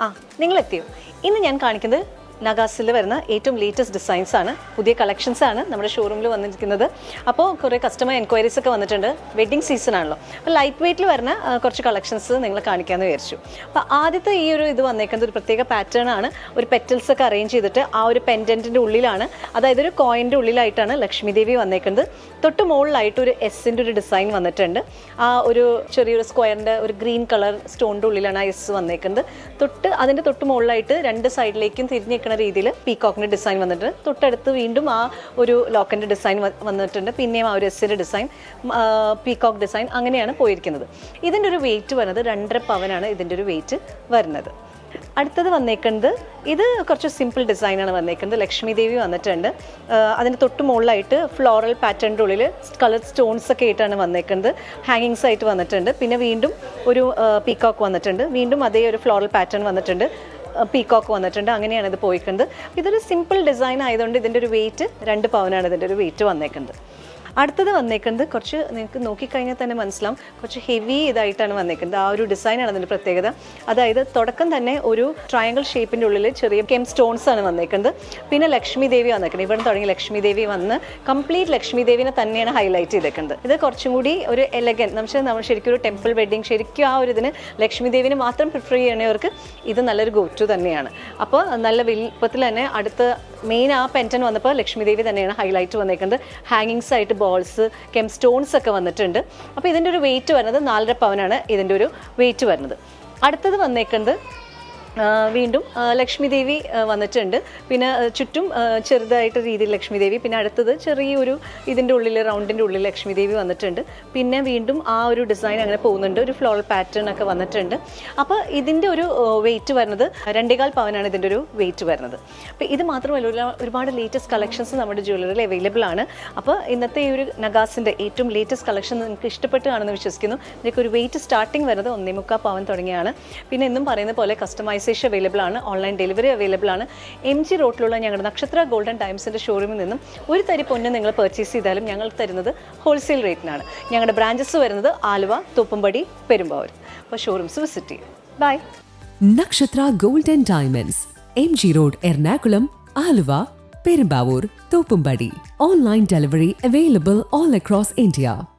ആ നിങ്ങൾ എത്തിയോ ഇന്ന് ഞാൻ കാണിക്കുന്നത് നഗാസിൽ വരുന്ന ഏറ്റവും ലേറ്റസ്റ്റ് ഡിസൈൻസ് ആണ്. പുതിയ കളക്ഷൻസ് ആണ് നമ്മുടെ ഷോറൂമിൽ വന്നിരിക്കുന്നത്. അപ്പോൾ കുറേ കസ്റ്റമർ എൻക്വയറീസ് ഒക്കെ വന്നിട്ടുണ്ട്. വെഡ്ഡിങ് സീസൺ ആണല്ലോ. അപ്പോൾ ലൈറ്റ് വെയിറ്റിൽ വരുന്ന കുറച്ച് കളക്ഷൻസ് നിങ്ങൾ കാണിക്കാമെന്ന് വിചാരിച്ചു. അപ്പോൾ ആദ്യത്തെ ഈ ഒരു ഇത് വന്നേക്കുന്നത് ഒരു പ്രത്യേക പാറ്റേൺ ആണ്. ഒരു പെറ്റൽസ് ഒക്കെ അറേഞ്ച് ചെയ്തിട്ട് ആ ഒരു പെൻഡന്റിന്റെ ഉള്ളിലാണ്. അതായത് ഒരു കോയിന്റെ ഉള്ളിലായിട്ടാണ് ലക്ഷ്മി ദേവി വന്നേക്കുന്നത്. തൊട്ട് മുകളിലായിട്ട് ഒരു എസിന്റെ ഒരു ഡിസൈൻ വന്നിട്ടുണ്ട്. ആ ഒരു ചെറിയൊരു സ്ക്വയറിന്റെ ഒരു ഗ്രീൻ കളർ സ്റ്റോണിന്റെ ഉള്ളിലാണ് ആ എസ് വന്നേക്കുന്നത്. തൊട്ട് അതിന്റെ തൊട്ട് മുകളിലായിട്ട് രണ്ട് സൈഡിലേക്കും തിരിഞ്ഞ് നിൽക്കുന്ന രീതിയിൽ പീകോക്കിന്റെ ഡിസൈൻ വന്നിട്ടുണ്ട്. തൊട്ടടുത്ത് വീണ്ടും ആ ഒരു ലോക്കിന്റെ ഡിസൈൻ വന്നിട്ടുണ്ട്. പിന്നെയും ആ ഒരു എസ്സിന്റെ ഡിസൈൻ പീകോക്ക് ഡിസൈൻ അങ്ങനെയാണ് പോയിരിക്കുന്നത്. ഇതിന്റെ ഒരു വെയിറ്റ് വരുന്നത് രണ്ടര പവനാണ് ഇതിന്റെ ഒരു വെയിറ്റ് വരുന്നത്. അടുത്തത് വന്നേക്കുന്നത് ഇത് കുറച്ച് സിമ്പിൾ ഡിസൈനാണ് വന്നേക്കുന്നത്. ലക്ഷ്മി ദേവി വന്നിട്ടുണ്ട്. അതിന് തൊട്ട് മുകളിലായിട്ട് ഫ്ലോറൽ പാറ്റേണിന്റെ ഉള്ളിൽ കളർ സ്റ്റോൺസ് ഒക്കെ ആയിട്ടാണ് വന്നേക്കുന്നത്. ഹാങ്ങിങ്സ് ആയിട്ട് വന്നിട്ടുണ്ട്. പിന്നെ വീണ്ടും ഒരു പീക്കോക്ക് വന്നിട്ടുണ്ട്. വീണ്ടും അതേ ഒരു ഫ്ലോറൽ പാറ്റേൺ വന്നിട്ടുണ്ട്. പീകോക്ക് വന്നിട്ടുണ്ട്. അങ്ങനെയാണ് ഇത് പോയിക്കുന്നത്. ഇതൊരു സിമ്പിൾ ഡിസൈൻ ആയതുകൊണ്ട് ഇതിന്റെ ഒരു വെയിറ്റ് രണ്ട് പവനാണ് ഇതിന്റെ ഒരു വെയിറ്റ് വന്നേക്കുന്നത്. അടുത്തത് വന്നേക്കുന്നത് കുറച്ച് നിങ്ങൾക്ക് നോക്കിക്കഴിഞ്ഞാൽ തന്നെ മനസ്സിലാവും. കുറച്ച് ഹെവി ഇതായിട്ടാണ് വന്നേക്കുന്നത്. ആ ഒരു ഡിസൈനാണ് അതിന്റെ പ്രത്യേകത. അതായത് തുടക്കം തന്നെ ഒരു ട്രയാങ്കിൾ ഷേപ്പിന്റെ ഉള്ളിൽ ചെറിയ കെം സ്റ്റോൺസ് ആണ് വന്നേക്കുന്നത്. പിന്നെ ലക്ഷ്മി ദേവി വന്നേക്കുന്നത്. ഇവിടെ തുടങ്ങി ലക്ഷ്മി ദേവി വന്ന് കംപ്ലീറ്റ് ലക്ഷ്മി ദേവിനെ തന്നെയാണ് ഹൈലൈറ്റ് ചെയ്തേക്കുന്നത്. ഇത് കുറച്ചും കൂടി ഒരു എലഗൻ നമുക്ക് നമ്മൾ ശരിക്കും ഒരു ടെമ്പിൾ വെഡ്ഡിങ് ശരിക്കും ആ ഒരു ഇതിന് ലക്ഷ്മി ദേവിനെ മാത്രം പ്രിഫർ ചെയ്യണവർക്ക് ഇത് നല്ലൊരു ഗോ ടു തന്നെയാണ്. അപ്പോൾ നല്ല വലിപ്പത്തിൽ തന്നെ അടുത്ത മെയിൻ ആ പെന്റൻ വന്നപ്പോൾ ലക്ഷ്മി ദേവി തന്നെയാണ് ഹൈലൈറ്റ് വന്നേക്കുന്നത്. ഹാങ്ങിങ്സ് ആയിട്ട് ബോൾസ് കെം സ്റ്റോൺസ് ഒക്കെ വന്നിട്ടുണ്ട്. അപ്പോൾ ഇതിന്റെ ഒരു വെയിറ്റ് വരുന്നത് നാലര പവനാണ് ഇതിന്റെ ഒരു വെയിറ്റ് വരുന്നത്. അടുത്തത് വന്നേക്കുന്നത് വീണ്ടും ലക്ഷ്മി ദേവി വന്നിട്ടുണ്ട്. പിന്നെ ചുറ്റും ചെറുതായിട്ട് രീതിയിൽ ലക്ഷ്മി ദേവി പിന്നെ അടുത്തത് ചെറിയൊരു ഇതിന്റെ ഉള്ളിൽ റൗണ്ടിന്റെ ഉള്ളിൽ ലക്ഷ്മി ദേവി വന്നിട്ടുണ്ട്. പിന്നെ വീണ്ടും ആ ഒരു ഡിസൈൻ അങ്ങനെ പോകുന്നുണ്ട്. ഒരു ഫ്ലോറൽ പാറ്റേൺ ഒക്കെ വന്നിട്ടുണ്ട്. അപ്പോൾ ഇതിന്റെ ഒരു വെയിറ്റ് വരുന്നത് രണ്ടേകാൽ പവനാണ് ഇതിന്റെ ഒരു വെയിറ്റ് വരുന്നത്. അപ്പോൾ ഇത് മാത്രമല്ല ഒരു- ഒരുപാട് ലേറ്റസ്റ്റ് കളക്ഷൻസ് നമ്മുടെ ജ്വല്ലറിയിൽ അവൈലബിൾ ആണ്. അപ്പോൾ ഇന്നത്തെ ഈ ഒരു നഗാസിന്റെ ഏറ്റവും ലേറ്റസ്റ്റ് കളക്ഷൻ നിങ്ങൾക്ക് ഇഷ്ടപ്പെട്ട് കാണുമെന്ന് വിശ്വസിക്കുന്നു. ഇതിനൊക്കെ ഒരു വെയിറ്റ് സ്റ്റാർട്ടിങ് വരുന്നത് ഒന്നേ മുക്കാൽ പവൻ തുടങ്ങിയാണ്. പിന്നെ എന്നും പറയുന്ന പോലെ കസ്റ്റമൈസേഷൻ അവൈലബിൾ ആണ് ഓൺലൈൻ ഡെലിവറി അവൈലബിൾ ആണ്. എം ജി റോട്ടിലുള്ള ഞങ്ങളുടെ നക്ഷത്ര ഗോൾഡൻ ടൈംസിന്റെ ഷോറൂമിൽ നിന്നും ഒരു തരി പൊന്ന് നിങ്ങൾ പർച്ചേസ് ചെയ്താലും ഞങ്ങൾ തരുന്നത് ഹോൾസെയിൽ റേറ്റിനാണ് ഞങ്ങളുടെ ബ്രാഞ്ചസ് വരുന്നത് ആലുവ തോപ്പുംപടി പെരുമ്പാവൂർ. അപ്പോൾ ഷോറൂംസ് വിസിറ്റ് ചെയ്യും. By Nakshatra golden diamonds M G road Ernakulam Aluva Perumbavoor Thoppumpady. Online delivery available all across India